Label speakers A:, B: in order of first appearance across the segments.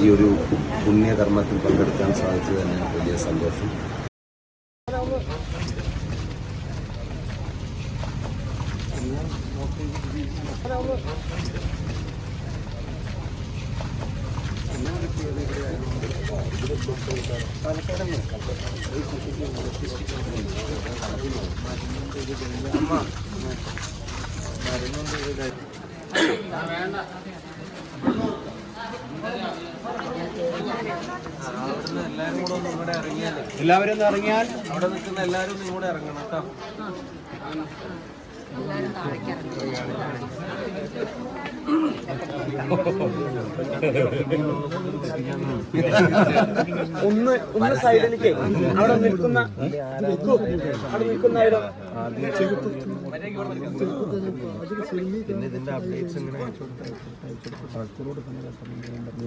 A: ഈ ഒരു പുണ്യകർമ്മത്തിൽ പങ്കെടുക്കാൻ സാധിച്ചത് തന്നെ വലിയ സന്തോഷം.
B: എല്ലാവരും ഒന്ന് ഇറങ്ങിയാൽ
C: അവിടെ നിൽക്കുന്ന എല്ലാവരും ഒന്നും കൂടെ ഇറങ്ങണം കേട്ടോ.
B: ഒന്ന് ഒന്ന് സൈഡിലേക്ക്. അവിടെ നിൽക്കുന്ന അവിടെ നിൽക്കുന്നവരോ
A: പിന്നെ ഇതിന്റെ അപ്ഡേറ്റ്സ് ഇങ്ങനെ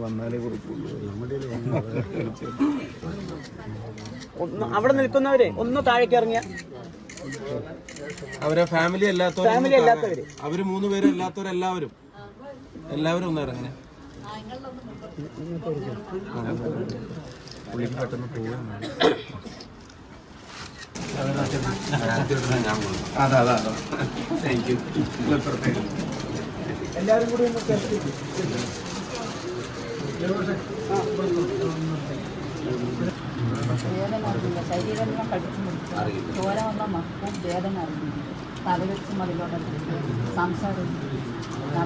A: വന്നാലേ
B: ഒന്ന് അവിടെ നിൽക്കുന്നവരെ ഒന്ന് താഴേക്ക് ഇറങ്ങിയ.
C: അവരെ ഫാമിലി അല്ലാത്തവർ
B: ഫാമിലി അല്ലാത്തവര്.
C: അവർ മൂന്ന് പേരും അല്ലാത്തവരെല്ലാവരും. എല്ലാവരും ഒന്ന് ഇറങ്ങണേ
A: പെട്ടെന്ന് പോവുകയാണ് ഞാൻ പോകുന്നു
C: അതെ അതെ. അതെ താങ്ക് യു
B: എല്ലാവരും കൂടി ഒന്ന്
D: വേദന അറിയില്ല. ശരീരം കടിച്ചു ചോര വന്ന മക്കും വേദന അറിയില്ല. തലവെച്ച് മതിലോട്ട് സംസാരം എല്ലാ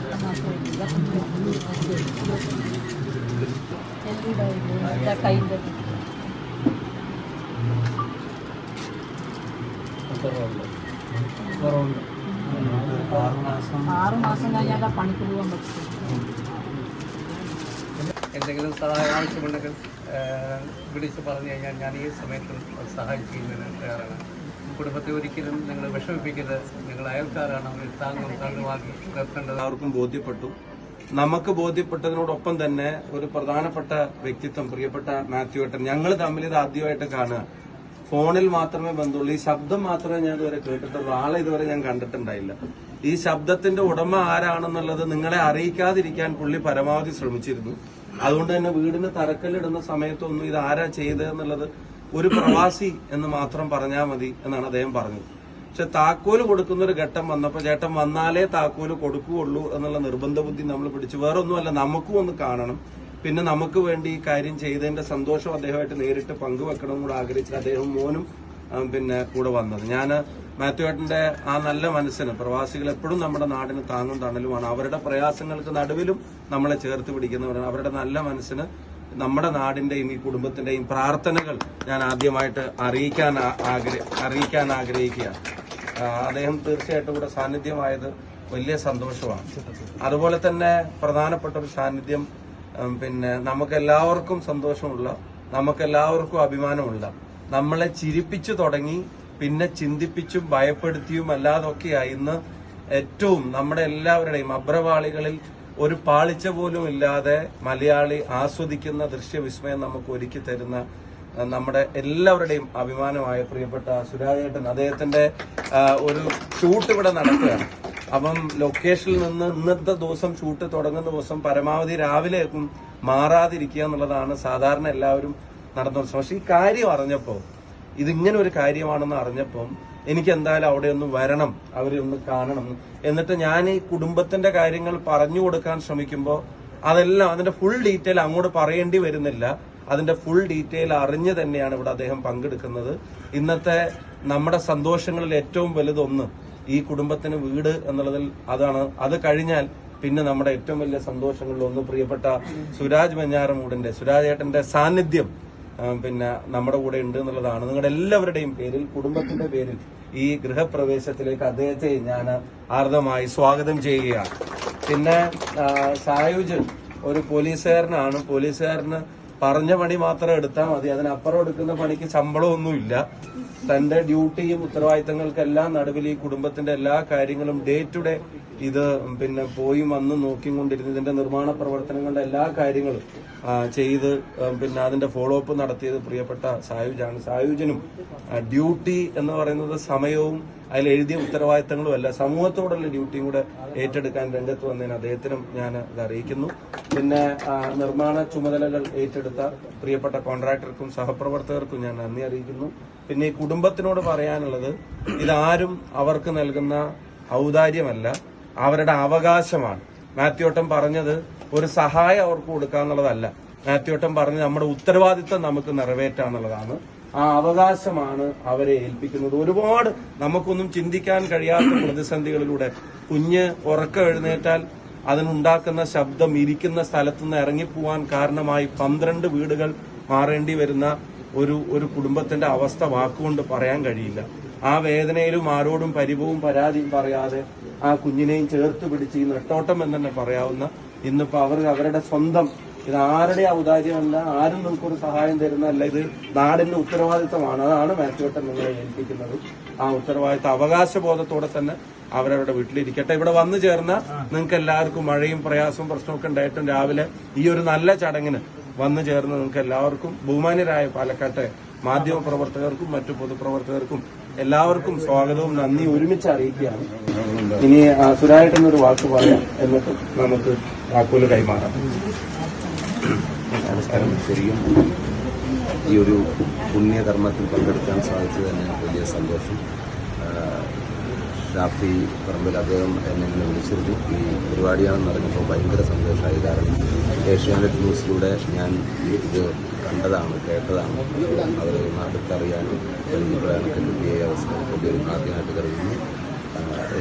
D: ആറ് മാസം കഴിഞ്ഞാൽ പണിക്ക് പോകാൻ പറ്റും
E: എന്തെങ്കിലും സഹായം ആവശ്യമുണ്ടെങ്കിൽ വിളിച്ച് പറഞ്ഞു കഴിഞ്ഞാൽ ഞാൻ ഈ സമയത്തും സഹായം ചെയ്യുന്നതിന് തയ്യാറാണ്. കുടുംബത്തെ ഒരിക്കലും നിങ്ങൾ വിഷമിപ്പിക്കരുത്. നിങ്ങൾ അയൽക്കാരാണ്. അവർ താങ്ങും താങ്ങുമാക്കി നിർത്തേണ്ടത്.
C: എല്ലാവർക്കും ബോധ്യപ്പെട്ടു. നമുക്ക് ബോധ്യപ്പെട്ടതിനോടൊപ്പം തന്നെ ഒരു പ്രധാനപ്പെട്ട വ്യക്തിത്വം പ്രിയപ്പെട്ട മാത്യു ഏട്ടൻ ഞങ്ങൾ തമ്മിൽ ഇത് ആദ്യമായിട്ട് കാണുക ഫോണിൽ മാത്രമേ ബന്ധമുള്ളൂ ഈ ശബ്ദം മാത്രമേ ഞാൻ ഇതുവരെ കേട്ടിട്ടുള്ളൂ. ആളെ ഇതുവരെ ഞാൻ കണ്ടിട്ടുണ്ടായില്ല. ഈ ശബ്ദത്തിന്റെ ഉടമ ആരാണെന്നുള്ളത് നിങ്ങളെ അറിയിക്കാതിരിക്കാൻ പുള്ളി പരമാവധി ശ്രമിച്ചിരുന്നു. അതുകൊണ്ട് തന്നെ വീടിന് തറക്കല്ലിടുന്ന സമയത്തൊന്നും ഇത് ആരാ ചെയ്തതെന്നുള്ളത് ഒരു പ്രവാസി എന്ന് മാത്രം പറഞ്ഞാൽ മതി എന്നാണ് അദ്ദേഹം പറഞ്ഞത്. പക്ഷെ താക്കോൽ കൊടുക്കുന്ന ഒരു ഘട്ടം വന്നപ്പോൾ ചേട്ടൻ വന്നാലേ താക്കോൽ കൊടുക്കുകയുള്ളൂ എന്നുള്ള നിർബന്ധ ബുദ്ധി നമ്മൾ പിടിച്ചു വേറെ ഒന്നുമല്ല നമുക്കും ഒന്ന് കാണണം. പിന്നെ നമുക്ക് വേണ്ടി ഈ കാര്യം ചെയ്തതിന്റെ സന്തോഷം അദ്ദേഹമായിട്ട് നേരിട്ട് പങ്കുവെക്കണം കൂടെ ആഗ്രഹിച്ചിട്ട് അദ്ദേഹം മോനും പിന്നെ കൂടെ വന്നത്. ഞാൻ മാത്യു ഏട്ടന്റെ ആ നല്ല മനസ്സിന് പ്രവാസികൾ എപ്പോഴും നമ്മുടെ നാടിന് താങ്ങും തണലുമാണ്. അവരുടെ പ്രയാസങ്ങൾക്ക് നടുവിലും നമ്മളെ ചേർത്ത് പിടിക്കുന്നവരാണ്. അവരുടെ നല്ല മനസ്സിന് നമ്മുടെ നാടിന്റെയും ഈ കുടുംബത്തിന്റെയും പ്രാർത്ഥനകൾ ഞാൻ ആദ്യമായിട്ട് അറിയിക്കാൻ ആഗ്രഹ അറിയിക്കാൻ ആഗ്രഹിക്കുകയാണ്. അദ്ദേഹം തീർച്ചയായിട്ടും ഇവിടെ സാന്നിധ്യമായത് വലിയ സന്തോഷമാണ്. അതുപോലെ തന്നെ പ്രധാനപ്പെട്ട ഒരു സാന്നിധ്യം പിന്നെ നമുക്ക് എല്ലാവർക്കും സന്തോഷമുള്ള നമുക്ക് എല്ലാവർക്കും അഭിമാനമുള്ള നമ്മളെ ചിരിപ്പിച്ചു തുടങ്ങി പിന്നെ ചിന്തിപ്പിച്ചും ഭയപ്പെടുത്തിയും അല്ലാതൊക്കെയായി ഇന്ന് ഏറ്റവും നമ്മുടെ എല്ലാവരുടെയും അഭ്രവാളികളിൽ ഒരു പാളിച്ച പോലും ഇല്ലാതെ മലയാളി ആസ്വദിക്കുന്ന ദൃശ്യവിസ്മയം നമുക്ക് ഒരുക്കി തരുന്ന നമ്മുടെ എല്ലാവരുടെയും അഭിമാനമായ പ്രിയപ്പെട്ട സുരാജേട്ടൻ അദ്ദേഹത്തിന്റെ ഒരു ഷൂട്ട് ഇവിടെ നടക്കുകയാണ്. അപ്പം ലൊക്കേഷനിൽ നിന്ന് ഇന്നത്തെ ദിവസം ഷൂട്ട് തുടങ്ങുന്ന ദിവസം പരമാവധി രാവിലെ മാറാതിരിക്കുക എന്നുള്ളതാണ് സാധാരണ എല്ലാവരും നടന്നു പക്ഷെ ഈ കാര്യം അറിഞ്ഞപ്പോ ഇതിങ്ങനെ ഒരു കാര്യമാണെന്ന് അറിഞ്ഞപ്പം എനിക്ക് എന്തായാലും അവിടെ ഒന്ന് വരണം അവരെ ഒന്ന് കാണണം എന്നിട്ട് ഞാൻ ഈ കുടുംബത്തിന്റെ കാര്യങ്ങൾ പറഞ്ഞു കൊടുക്കാൻ ശ്രമിക്കുമ്പോൾ അതെല്ലാം അതിന്റെ ഫുൾ ഡീറ്റെയിൽ അങ്ങോട്ട് പറയേണ്ടി വരുന്നില്ല. അതിന്റെ ഫുൾ ഡീറ്റെയിൽ അറിഞ്ഞ് തന്നെയാണ് ഇവിടെ അദ്ദേഹം പങ്കെടുക്കുന്നത്. ഇന്നത്തെ നമ്മുടെ സന്തോഷങ്ങളിൽ ഏറ്റവും വലുതൊന്ന് ഈ കുടുംബത്തിന് വീട് എന്നുള്ളതിൽ അതാണ്. അത് കഴിഞ്ഞാൽ പിന്നെ നമ്മുടെ ഏറ്റവും വലിയ സന്തോഷങ്ങളിൽ ഒന്ന് പ്രിയപ്പെട്ട സുരാജ് മഞ്ഞാറമൂടിന്റെ സുരാജ് ഏട്ടന്റെ സാന്നിധ്യം പിന്നെ നമ്മുടെ കൂടെ ഉണ്ട് എന്നുള്ളതാണ്. നിങ്ങളുടെ എല്ലാവരുടെയും പേരിൽ കുടുംബത്തിന്റെ പേരിൽ ഈ ഗൃഹപ്രവേശത്തിലേക്ക് അദ്ദേഹത്തെ ഞാൻ ആർദ്രമായി സ്വാഗതം ചെയ്യുകയാണ്. പിന്നെ സായുജൻ സായുജ് ഒരു പോലീസുകാരനാണ്. പോലീസുകാരന് പറഞ്ഞ പണി മാത്രം എടുത്താൽ മതി. അതിനപ്പുറം എടുക്കുന്ന പണിക്ക് ശമ്പളമൊന്നുമില്ല. തന്റെ ഡ്യൂട്ടിയും ഉത്തരവാദിത്തങ്ങൾക്കെല്ലാം നടുവിൽ ഈ കുടുംബത്തിന്റെ എല്ലാ കാര്യങ്ങളും ഡേ ടു ഡേ ഇത് പിന്നെ പോയി വന്ന് നോക്കിക്കൊണ്ടിരുന്ന ഇതിന്റെ നിർമ്മാണ പ്രവർത്തനങ്ങളുടെ എല്ലാ കാര്യങ്ങളും ചെയ്ത് പിന്നെ അതിന്റെ ഫോളോ അപ്പ് നടത്തിയത് പ്രിയപ്പെട്ട സായുജാണ് സായുജനും ഡ്യൂട്ടി എന്ന് പറയുന്നത് സമയവും അതിൽ എഴുതിയ ഉത്തരവാദിത്തങ്ങളും അല്ല. സമൂഹത്തോടുള്ള ഡ്യൂട്ടിയും കൂടെ ഏറ്റെടുക്കാൻ രംഗത്ത് വന്നതിന് അദ്ദേഹത്തിനും ഞാൻ ഇത് അറിയിക്കുന്നു. പിന്നെ നിർമ്മാണ ചുമതലകൾ ഏറ്റെടുത്ത പ്രിയപ്പെട്ട കോൺട്രാക്ടർക്കും സഹപ്രവർത്തകർക്കും ഞാൻ നന്ദി അറിയിക്കുന്നു. പിന്നെ ഈ കുടുംബത്തിനോട് പറയാനുള്ളത് ഇതാരും അവർക്ക് നൽകുന്ന ഔദാര്യമല്ല അവരുടെ അവകാശമാണ്. മാത്യോട്ടം പറഞ്ഞത് ഒരു സഹായം അവർക്ക് കൊടുക്കുക എന്നുള്ളതല്ല മാത്യോട്ടം പറഞ്ഞത് നമ്മുടെ ഉത്തരവാദിത്തം നമുക്ക് നിറവേറ്റാന്നുള്ളതാണ്. ആ അവകാശമാണ് അവരെ ഏൽപ്പിക്കുന്നത്. ഒരുപാട് നമുക്കൊന്നും ചിന്തിക്കാൻ കഴിയാത്ത പ്രതിസന്ധികളിലൂടെ കുഞ്ഞ് ഉറക്കം എഴുന്നേറ്റാൽ അതിനുണ്ടാക്കുന്ന ശബ്ദം ഇരിക്കുന്ന സ്ഥലത്തു നിന്ന് ഇറങ്ങിപ്പോവാൻ കാരണമായി പന്ത്രണ്ട് വീടുകൾ മാറേണ്ടി വരുന്ന ഒരു ഒരു കുടുംബത്തിന്റെ അവസ്ഥ വാക്കുകൊണ്ട് പറയാൻ കഴിയില്ല. ആ വേദനയിലും ആരോടും പരിഭവും പരാതിയും പറയാതെ ആ കുഞ്ഞിനെയും ചേർത്ത് പിടിച്ച് ഈ നെട്ടോട്ടം എന്ന് തന്നെ പറയാവുന്ന ഇന്നിപ്പോ അവർ അവരുടെ സ്വന്തം ഇത് ആരുടെ ഔദാര്യമല്ല ആരും നമുക്കൊരു സഹായം തരുന്നതല്ല ഇത് നാടിന്റെ ഉത്തരവാദിത്തമാണ്. അതാണ് മാത്യുവട്ടം നിങ്ങളെ ഏൽപ്പിക്കുന്നത്. ആ ഉത്തരവാദിത്ത അവകാശബോധത്തോടെ തന്നെ അവരവരുടെ വീട്ടിലിരിക്കട്ടെ. ഇവിടെ വന്നു ചേർന്ന നിങ്ങൾക്ക് എല്ലാവർക്കും മഴയും പ്രയാസവും പ്രശ്നമൊക്കെ ഉണ്ടായിട്ടും രാവിലെ ഈ ഒരു നല്ല ചടങ്ങിന് വന്നു ചേർന്ന് നിങ്ങൾക്ക് എല്ലാവർക്കും ബഹുമാനരായ പാലക്കാട്ടെ മാധ്യമ പ്രവർത്തകർക്കും മറ്റു പൊതുപ്രവർത്തകർക്കും എല്ലാവർക്കും സ്വാഗതവും നന്ദി ഒരുമിച്ച് അറിയിക്കുകയാണ്. ഇനി സുരായിട്ടെന്നൊരു വാക്ക് പറയാം. എന്നിട്ട് നമുക്ക് വാക്കുകൾ കൈമാറാം.
A: നമസ്കാരം ശരിയും ഈ ഒരു പുണ്യകർമ്മത്തിൽ പങ്കെടുക്കാൻ സാധിച്ചത് തന്നെ വലിയ സന്തോഷം. ഷാഫി പറമ്പിൽ അദ്ദേഹം എന്നെ ഇങ്ങനെ വിളിച്ചിരുന്നു. ഈ പരിപാടിയാണെന്ന് പറഞ്ഞപ്പോൾ ഭയങ്കര സന്തോഷമായി. കാരണം ഏഷ്യാനെറ്റ് ന്യൂസിലൂടെ ഞാൻ ഇത് കണ്ടതാണ് കേട്ടതാണ്. അവർ നാട്ടിലറിയാനും കഴിഞ്ഞപ്പോഴാണ് കിട്ടിയ അവസ്ഥ വലിയൊരു ഭാഗ്യമായിട്ട് കരുതുന്നു.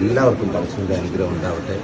A: എല്ലാവർക്കും പരസ്പര അനുഗ്രഹം ഉണ്ടാവട്ടെ.